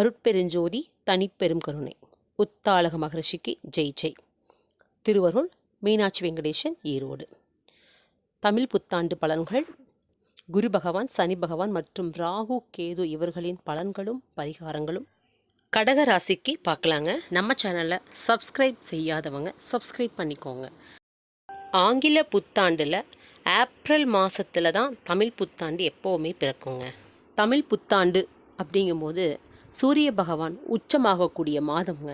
அருட்பெருஞ்சோதி தனிப்பெரும் கருணை. உத்தாளக மகரிஷிக்கு ஜெய் ஜெய். திருவருள் மீனாட்சி வெங்கடேசன் ஈரோடு. தமிழ் புத்தாண்டு பலன்கள். குரு பகவான் சனி பகவான் மற்றும் ராகு கேது இவர்களின் பலன்களும் பரிகாரங்களும். கடக ராசிக்கு பார்க்கலாங்க. நம்ம சேனலை சப்ஸ்கிரைப் செய்யாதவங்க சப்ஸ்கிரைப் பண்ணிக்கோங்க. ஆங்கில புத்தாண்டில் ஏப்ரல் மாதத்தில் தான் தமிழ் புத்தாண்டு எப்போவுமே பிறக்குங்க. தமிழ் புத்தாண்டு அப்படிங்கும்போது சூரிய பகவான் உச்சமாகக்கூடிய மாதம்ங்க.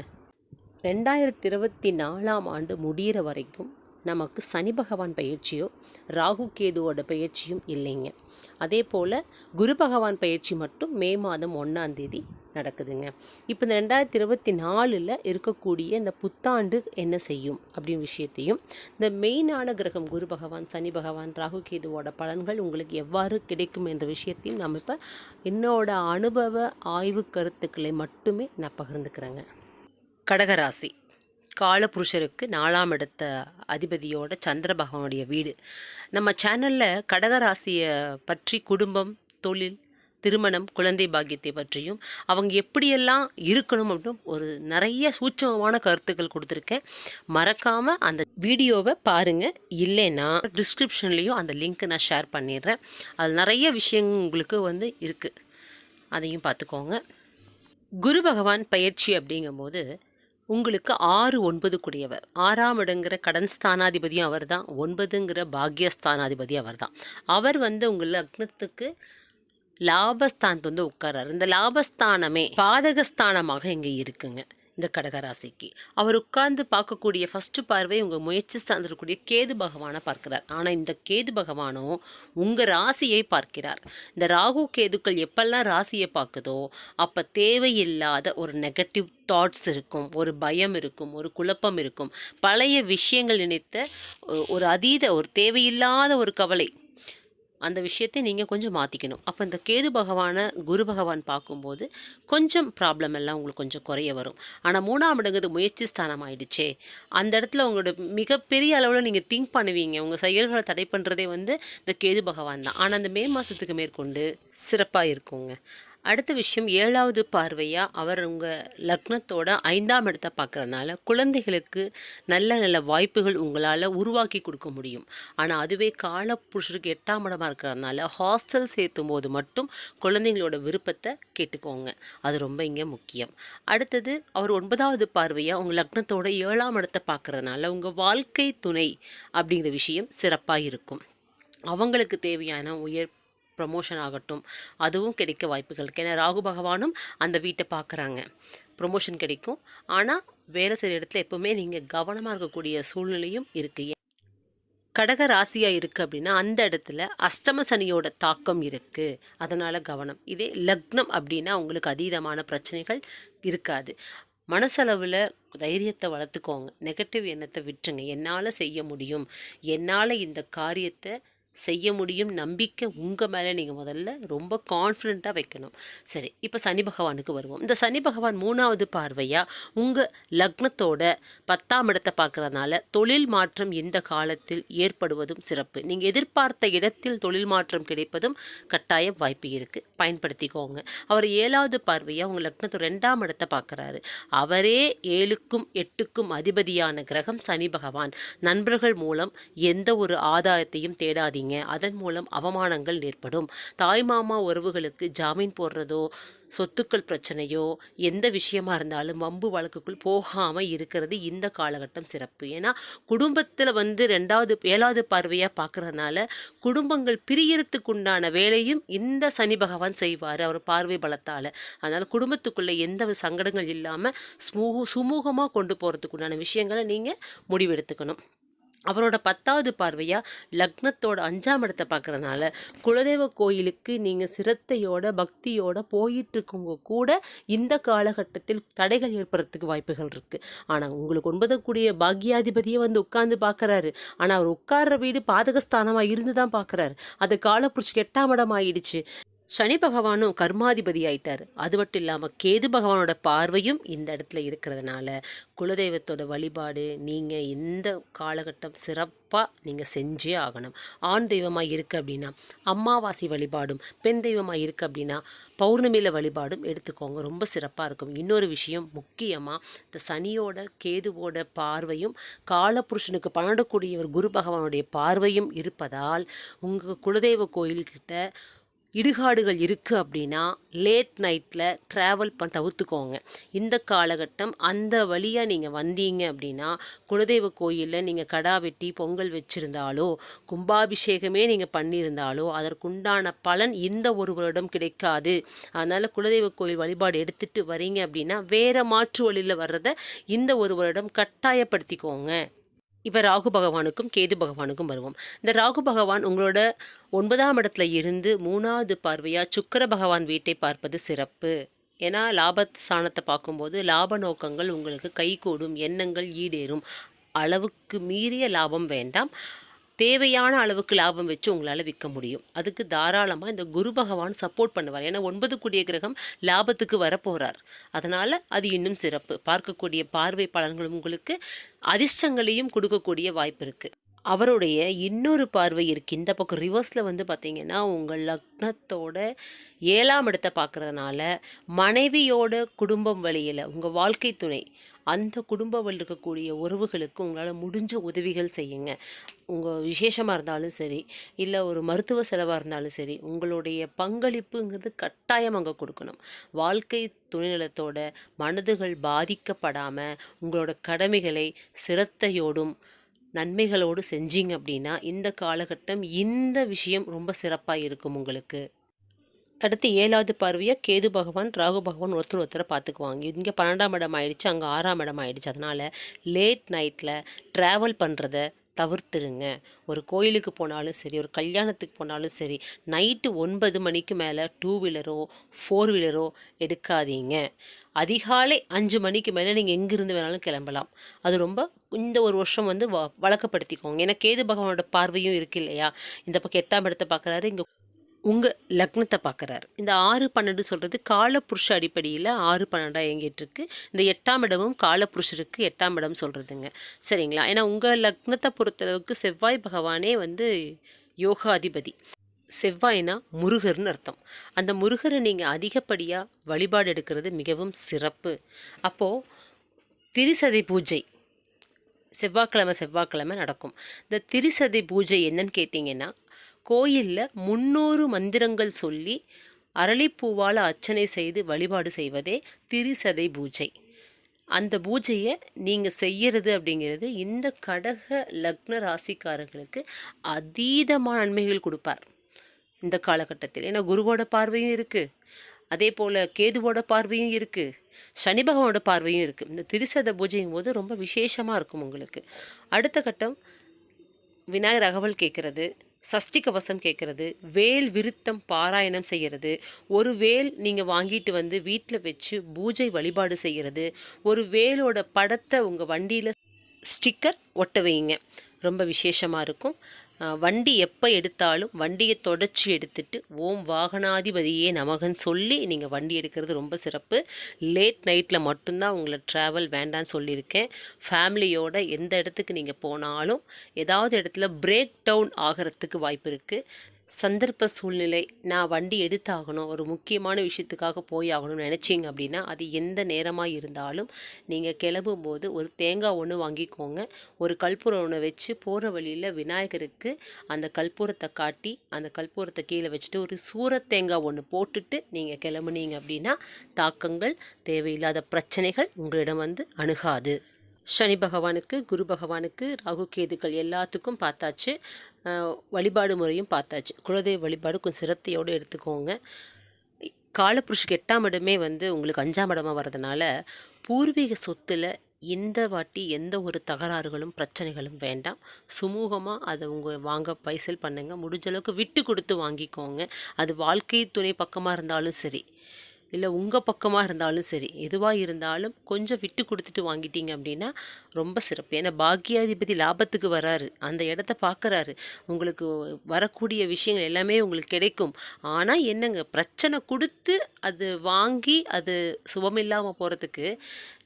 ரெண்டாயிரத்தி இருபத்தி நாலாம் ஆண்டு முடிகிற வரைக்கும் நமக்கு சனி பகவான் பயிற்சியோ ராகு கேதுவோட பயிற்சியும் இல்லைங்க. அதே போல் குரு பகவான் பயிற்சி மட்டும் மே மாதம் ஒன்றாந்தேதி நடக்குதுங்க. இப்போ இந்த ரெண்டாயிரத்தி இருபத்தி நாலில் இருக்கக்கூடிய இந்த புத்தாண்டு என்ன செய்யும் அப்படின்னு விஷயத்தையும் இந்த மெயினான கிரகம் குரு பகவான் சனி பகவான் ராகு கேதுவோட பலன்கள் உங்களுக்கு எவ்வாறு கிடைக்கும் என்ற விஷயத்தையும் நம்ம இப்போ என்னோட அனுபவ ஆய்வு கருத்துக்களை மட்டுமே நான் பகிர்ந்துக்கிறேங்க. கடகராசி. காலபுருஷருக்கு நாலாம் இடத்த அதிபதியோட சந்திர பகவானுடைய வீடு. நம்ம சேனலில் கடகராசியை பற்றி குடும்பம் தொழில் திருமணம் குழந்தை பாக்கியத்தை பற்றியும் அவங்க எப்படியெல்லாம் இருக்கணும் அப்படின்னு ஒரு நிறைய சூட்சமமான கருத்துக்கள் கொடுத்துருக்கேன். மறக்காமல் அந்த வீடியோவை பாருங்கள் இல்லைன்னா டிஸ்கிரிப்ஷன்லேயும் அந்த லிங்க்கை நான் ஷேர் பண்ணிடுறேன். அது நிறைய விஷயங்கள் உங்களுக்கு வந்து இருக்குது அதையும் பார்த்துக்கோங்க. குரு பகவான் பயிற்சி அப்படிங்கும்போது உங்களுக்கு ஆறு ஒன்பது கூடியவர் ஆறாம் இடங்கிற கடன் ஸ்தானாதிபதியும் அவர் தான் ஒன்பதுங்கிற பாக்யஸ்தானாதிபதி அவர் தான் அவர் வந்து உங்கள் லக்னத்துக்கு லாபஸ்தானத்து வந்து உட்காராரு இந்த லாபஸ்தானமே பாதகஸ்தானமாக இங்கே இருக்குங்க இந்த கடகராசிக்கு. அவர் உட்கார்ந்து பார்க்கக்கூடிய ஃபஸ்ட்டு பார்வை உங்கள் முயற்சி சார்ந்திருக்கக்கூடிய கேது பகவானை பார்க்கிறார். ஆனால் இந்த கேது பகவானும் உங்கள் ராசியை பார்க்கிறார். இந்த ராகு கேதுக்கள் எப்பெல்லாம் ராசியை பார்க்குதோ அப்போ தேவையில்லாத ஒரு நெகட்டிவ் தாட்ஸ் இருக்கும் ஒரு பயம் இருக்கும் ஒரு குழப்பம் இருக்கும். பழைய விஷயங்கள் நினைத்த ஒரு அதீத ஒரு தேவையில்லாத ஒரு கவலை அந்த விஷயத்தை நீங்கள் கொஞ்சம் மாற்றிக்கணும் அப்போ இந்த கேது பகவானை குரு பகவான் பார்க்கும்போது கொஞ்சம் ப்ராப்ளம் எல்லாம் உங்களுக்கு கொஞ்சம் குறைய வரும். ஆனால் மூணாம் இடங்கிறது முயற்சி ஸ்தானம் ஆயிடுச்சே. அந்த இடத்துல உங்களோட மிகப்பெரிய அளவில் நீங்கள் திங்க் பண்ணுவீங்க. உங்கள் செயல்களை தடை பண்ணுறதே வந்து இந்த கேது பகவான் தான். ஆனால் அந்த மே மாதத்துக்கு மேற்கொண்டு சிறப்பாக இருக்குங்க. அடுத்த விஷயம் ஏழாவது பார்வையாக அவர் உங்கள் லக்னத்தோட ஐந்தாம் இடத்தை பார்க்கறதுனால குழந்தைகளுக்கு நல்ல நல்ல வாய்ப்புகள் உங்களால் உருவாக்கி கொடுக்க முடியும். ஆனால் அதுவே காலப்புருஷருக்கு எட்டாம் இடமாக இருக்கிறதுனால ஹாஸ்டல் சேர்த்தும் போது மட்டும் குழந்தைங்களோட விருப்பத்தை கேட்டுக்கோங்க. அது ரொம்ப இங்கே முக்கியம். அடுத்தது அவர் ஒன்பதாவது பார்வையாக உங்கள் லக்னத்தோட ஏழாம் இடத்தை பார்க்கறதுனால உங்கள் வாழ்க்கை துணை அப்படிங்கிற விஷயம் சிறப்பாக இருக்கும். அவங்களுக்கு தேவையான உயர் ப்ரொமோஷன் ஆகட்டும் அதுவும் கிடைக்க வாய்ப்புகள் இருக்கு. ஏன்னா ராகு பகவானும் அந்த வீட்டை பார்க்குறாங்க. ப்ரொமோஷன் கிடைக்கும். ஆனால் வேலை செய்கிற இடத்துல எப்போவுமே நீங்கள் கவனமாக இருக்கக்கூடிய சூழ்நிலையும் இருக்குது கடக ராசியாக இருக்குது அப்படின்னா அந்த இடத்துல அஷ்டம சனியோட தாக்கம் இருக்குது அதனால் கவனம். இதே லக்னம் அப்படின்னா உங்களுக்கு அதீதமான பிரச்சனைகள் இருக்காது. மனசளவில் தைரியத்தை வளர்த்துக்கோங்க. நெகட்டிவ் எண்ணத்தை விட்டுருங்க. என்னால் செய்ய முடியும். என்னால் இந்த காரியத்தை செய்ய முடியும் நம்பிக்கை உங்கள் மேலே நீங்கள் முதல்ல ரொம்ப கான்ஃபிடெண்ட்டாக வைக்கணும். சரி இப்போ சனி பகவானுக்கு வருவோம். இந்த சனி பகவான் மூணாவது பார்வையாக உங்கள் லக்னத்தோட பத்தாம் இடத்தை பார்க்கறதுனால தொழில் மாற்றம் இந்த காலத்தில் ஏற்படுவதும் சிறப்பு. நீங்கள் எதிர்பார்த்த இடத்தில் தொழில் மாற்றம் கிடைப்பதும் கட்டாயம் வாய்ப்பு இருக்குது பயன்படுத்திக்கோங்க. அவர் ஏழாவது பார்வையாக உங்கள் லக்னத்தோட ரெண்டாம் இடத்தை பார்க்குறாரு. அவரே ஏழுக்கும் எட்டுக்கும் அதிபதியான கிரகம் சனி பகவான். நண்பர்கள் மூலம் எந்த ஒரு ஆதாயத்தையும் தேடாதீங்க. அதன் மூலம் அவமானங்கள் ஏற்படும். தாய்மாமா உறவுகளுக்கு ஜாமீன் போடுறதோ சொத்துக்கள் பிரச்சனையோ எந்த விஷயமா இருந்தாலும் வம்பு வழக்குக்குள் போகாமல் இருக்கிறது இந்த காலகட்டம் சிறப்பு. ஏன்னா குடும்பத்தில் வந்து ரெண்டாவது ஏழாவது பார்வையாக பார்க்கறதுனால குடும்பங்கள் பிரியறதுக்கு உண்டான வேலையும் இந்த சனி பகவான் செய்வார் அவர் பார்வை பலத்தால். அதனால் குடும்பத்துக்குள்ளே எந்த ஒரு சங்கடங்கள் இல்லாமல் ஸ்மூ சுமூகமாக கொண்டு போகிறதுக்கு உண்டான விஷயங்களை நீங்கள் முடிவெடுத்துக்கணும். அவரோட பத்தாவது பார்வையாக லக்னத்தோட அஞ்சாம் இடத்தை பார்க்குறதுனால குலதெய்வ கோயிலுக்கு நீங்கள் சிரத்தையோட பக்தியோட போயிட்டுருக்கவங்க கூட இந்த காலகட்டத்தில் தடைகள் ஏற்படுறதுக்கு வாய்ப்புகள் இருக்குது ஆனால் உங்களுக்கு ஒன்பதக்கூடிய பாக்யாதிபதியே வந்து உட்கார்ந்து பார்க்குறாரு. ஆனால் அவர் உட்கார்ற வீடு பாதகஸ்தானமாக இருந்து தான் பார்க்குறாரு. அது காலப்புருஷுக்கு எட்டாம் இடம் ஆயிடுச்சு. சனி பகவானும் கர்மாதிபதி ஆயிட்டார். அது மட்டும் இல்லாமல் கேது பகவானோட பார்வையும் இந்த இடத்துல இருக்கிறதுனால குலதெய்வத்தோட வழிபாடு நீங்கள் இந்த காலகட்டம் சிறப்பாக நீங்கள் செஞ்சே ஆகணும். ஆண் தெய்வமாக இருக்குது அப்படின்னா அமாவாசை வழிபாடும் பெண் தெய்வமாக இருக்குது அப்படின்னா பௌர்ணமியில் வழிபாடும் எடுத்துக்கோங்க. ரொம்ப சிறப்பாக இருக்கும். இன்னொரு விஷயம் முக்கியமாக இந்த சனியோட கேதுவோட பார்வையும் காலபுருஷனுக்கு பன்னெண்டக்கூடியவர் குரு பகவானுடைய பார்வையும் இருப்பதால் உங்கள் குலதெய்வ கோயில்கிட்ட இடுகாடுகள் இருக்குது அப்படின்னா லேட் நைட்டில் ட்ராவல் பண் தவிர்த்துக்கோங்க. இந்த காலகட்டம் அந்த வழியாக நீங்கள் வந்தீங்க அப்படின்னா குலதெய்வ கோயிலில் நீங்கள் கடா வெட்டி பொங்கல் வச்சுருந்தாலோ கும்பாபிஷேகமே நீங்கள் பண்ணியிருந்தாலோ அதற்குண்டான பலன் இந்த ஒரு வருடம் கிடைக்காது. அதனால் குலதெய்வ கோயில் வழிபாடு எடுத்துகிட்டு வரீங்க அப்படின்னா வேறு மாற்று வழியில் வர்றதை இந்த ஒரு வருடம் கட்டாயப்படுத்திக்கோங்க. இப்போ ராகு பகவானுக்கும் கேது பகவானுக்கும் வருவோம். இந்த ராகு பகவான் உங்களோட ஒன்பதாம் இடத்துல இருந்து மூணாவது பார்வையாக சுக்கர பகவான் வீட்டை பார்ப்பது சிறப்பு. ஏன்னா லாபஸ்தானத்தை பார்க்கும்போது லாப நோக்கங்கள் உங்களுக்கு கைகூடும் எண்ணங்கள் ஈடேறும். அளவுக்கு மீறிய லாபம் வேண்டாம். தேவையான அளவுக்கு லாபம் வச்சு உங்களால் விற்க முடியும். அதுக்கு தாராளமாக இந்த குரு பகவான் சப்போர்ட் பண்ணுவார். ஏன்னா ஒன்பது கூடிய கிரகம் லாபத்துக்கு வரப்போகிறார் அதனால் அது இன்னும் சிறப்பு. பார்க்கக்கூடிய பார்வை பலன்களும் உங்களுக்கு அதிர்ஷ்டங்களையும் கொடுக்கக்கூடிய வாய்ப்பு இருக்குது அவருடைய இன்னொரு பார்வை இருக்குது இந்த பக்கம் ரிவர்ஸில் வந்து பார்த்தீங்கன்னா உங்கள் லக்னத்தோட ஏழாம் இடத்தை பார்க்குறதுனால மனைவியோட குடும்பம் வழியில் உங்கள் வாழ்க்கை துணை அந்த குடும்ப வழியில் இருக்கக்கூடிய உறவுகளுக்கு உங்களால் முடிஞ்ச உதவிகள் செய்யுங்க. உங்கள் விசேஷமாக இருந்தாலும் சரி இல்லை ஒரு மருத்துவ செலவாக இருந்தாலும் சரி உங்களுடைய பங்களிப்புங்கிறது கட்டாயம் அங்கே கொடுக்கணும். வாழ்க்கை துணைநலத்தோட மனதுகள் பாதிக்கப்படாமல் உங்களோட கடமைகளை சிரத்தையோடும் நன்மைகளோடு செஞ்சீங்க அப்படின்னா இந்த காலகட்டம் இந்த விஷயம் ரொம்ப சிறப்பாக இருக்கும் உங்களுக்கு. அடுத்து ஏழாவது பார்வையாக கேது பகவான் ராகு பகவான் ஒருத்தர் ஒருத்தரை பார்த்துக்குவாங்க. இங்கே பன்னெண்டாம் இடம் ஆயிடுச்சு அங்கே ஆறாம் இடம் ஆயிடுச்சு. அதனால் லேட் நைட்டில் ட்ராவல் பண்ணுறத தவிர்த்துருங்க. ஒரு கோயிலுக்கு போனாலும் சரி ஒரு கல்யாணத்துக்கு போனாலும் சரி நைட்டு ஒன்பது மணிக்கு மேலே டூ வீலரோ ஃபோர் வீலரோ எடுக்காதீங்க. அதிகாலை அஞ்சு மணிக்கு மேலே நீங்கள் எங்கேருந்து வேணாலும் கிளம்பலாம். அது ரொம்ப இந்த ஒரு வருஷம் வந்து வ வழக்கப்படுத்திக்கோங்க. ஏன்னா கேது பகவானோட பார்வையும் இருக்கு இல்லையா? இந்த பக்கம் எட்டாம் இடத்தை பார்க்குறாரு இங்கே உங்கள் லக்னத்தை பார்க்குறாரு. இந்த ஆறு பன்னெண்டு சொல்கிறது காலப்புருஷ அடிப்படையில் ஆறு பன்னெண்டாக இயங்கிட்டுருக்கு. இந்த எட்டாம் இடமும் காலப்புருஷருக்கு எட்டாம் இடம் சொல்கிறதுங்க சரிங்களா? ஏன்னா உங்கள் லக்னத்தை பொறுத்தளவுக்கு செவ்வாய் பகவானே வந்து யோகா அதிபதி செவ்வாய்னா முருகர்னு அர்த்தம். அந்த முருகரை நீங்கள் அதிகப்படியாக வழிபாடு எடுக்கிறது மிகவும் சிறப்பு. அப்போது திரிசதை பூஜை. செவ்வாய்க்கிழமை செவ்வாய்க்கிழமை நடக்கும். இந்த திரிசதை பூஜை என்னன்னு கேட்டிங்கன்னா கோயிலில் முன்னூறு மந்திரங்கள் சொல்லி அரளிப்பூவால் அர்ச்சனை செய்து வழிபாடு செய்வதே திரிசதை பூஜை. அந்த பூஜையை நீங்கள் செய்கிறது அப்படிங்கிறது இந்த கடக லக்ன ராசிக்காரர்களுக்கு அதீதமான நன்மைகள் கொடுப்பார். இந்த காலகட்டத்தில். ஏன்னா குருவோட பார்வையும் இருக்குது அதே போல் கேதுவோட பார்வையும் இருக்குது சனி பகவானோட பார்வையும் இருக்குது இந்த திரிசத பூஜைங்கும் போது ரொம்ப விசேஷமாக இருக்கும் உங்களுக்கு. அடுத்த கட்டம் விநாயகர் அகவல் கேட்குறது. சஷ்டி கவசம் கேட்குறது வேல் விருத்தம் பாராயணம் செய்கிறது ஒரு வேல் நீங்கள் வாங்கிட்டு வந்து வீட்டில் வச்சு பூஜை வழிபாடு செய்கிறது ஒரு வேலோட படத்தை உங்கள் வண்டியில் ஸ்டிக்கர் ஒட்ட வைங்க. ரொம்ப விசேஷமாக இருக்கும். வண்டி எப்போ எடுத்தாலும் வண்டியை தொடச்சி எடுத்துட்டு ஓம் வாகனாதிபதியே நமகன் சொல்லி நீங்கள் வண்டி எடுக்கிறது ரொம்ப சிறப்பு. லேட் நைட்டில் மட்டும்தான் உங்களை ட்ராவல் வேண்டான்னு சொல்லியிருக்கேன். ஃபேமிலியோட எந்த இடத்துக்கு நீங்கள் போனாலும் ஏதாவது இடத்துல பிரேக் டவுன் ஆகிறதுக்கு வாய்ப்பு இருக்குது சந்தர்ப்ப சூழ்நிலை நான் வண்டி எடுத்தாகணும். ஒரு முக்கியமான விஷயத்துக்காக போய் ஆகணும்னு நினச்சிங்க அப்படின்னா அது எந்த நேரமாக இருந்தாலும் நீங்கள் கிளம்பும்போது ஒரு தேங்காய் ஒன்று வாங்கிக்கோங்க. ஒரு கற்பூரம் ஒன்று வச்சு போகிற வழியில் விநாயகருக்கு அந்த கற்பூரத்தை காட்டி அந்த கற்பூரத்தை கீழே வச்சுட்டு ஒரு சூரத் தேங்காய் ஒன்று போட்டுட்டு நீங்கள் கிளம்புனீங்க அப்படின்னா தாக்கங்கள் தேவையில்லாத பிரச்சனைகள் உங்களிடம் வந்து அணுகாது. சனி பகவானுக்கு குரு பகவானுக்கு ராகு கேதுக்கள் எல்லாத்துக்கும் பார்த்தாச்சு. வழிபாடு முறையும் பார்த்தாச்சு. குலதெய்வ வழிபாடு கொஞ்சம் சிரத்தையோடு எடுத்துக்கோங்க. காலப்புருஷுக்கு எட்டாம் இடமே வந்து உங்களுக்கு அஞ்சாம் இடமாக வர்றதுனால பூர்வீக சொத்துல இந்த வாட்டி எந்த ஒரு தகராறுகளும் பிரச்சனைகளும் வேண்டாம். சுமூகமாக அதை உங்கள் வாங்க பைசல் பண்ணுங்கள் முடிஞ்ச அளவுக்கு விட்டு கொடுத்து வாங்கிக்கோங்க. அது வாழ்க்கை துணை பக்கமாக இருந்தாலும் சரி. இல்லை உங்கள் பக்கமாக இருந்தாலும் சரி எதுவாக இருந்தாலும் கொஞ்சம் விட்டு கொடுத்துட்டு வாங்கிட்டீங்க அப்படின்னா ரொம்ப சிறப்பு. ஏன்னா பாக்கியாதிபதி லாபத்துக்கு வராரு. அந்த இடத்த பார்க்குறாரு உங்களுக்கு வரக்கூடிய விஷயங்கள் எல்லாமே உங்களுக்கு கிடைக்கும். ஆனால் என்னங்க பிரச்சனை கொடுத்து அது வாங்கி அது சுபமில்லாமல் போகிறதுக்கு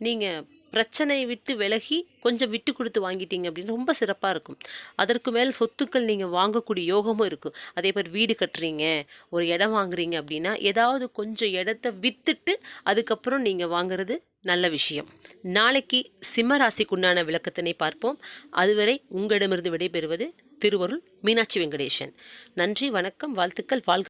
நீங்கள் பிரச்சனையை விட்டு விலகி கொஞ்சம் விட்டு கொடுத்து வாங்கிட்டீங்க அப்படின்னு ரொம்ப சிறப்பாக இருக்கும். அதற்கு மேல் சொத்துக்கள் நீங்கள் வாங்கக்கூடிய யோகமும் இருக்கும். அதே மாதிரி வீடு கட்டுறீங்க ஒரு இடம் வாங்குறீங்க அப்படின்னா ஏதாவது கொஞ்சம் இடத்த விற்றுட்டு அதுக்கப்புறம் நீங்கள் வாங்குறது நல்ல விஷயம். நாளைக்கு சிம்ம ராசிக்குண்டான விளக்கத்தினை பார்ப்போம். அதுவரை உங்களிடமிருந்து விடைபெறுவது திருவருள் மீனாட்சி வெங்கடேசன். நன்றி வணக்கம் வாழ்த்துக்கள் வாழ்க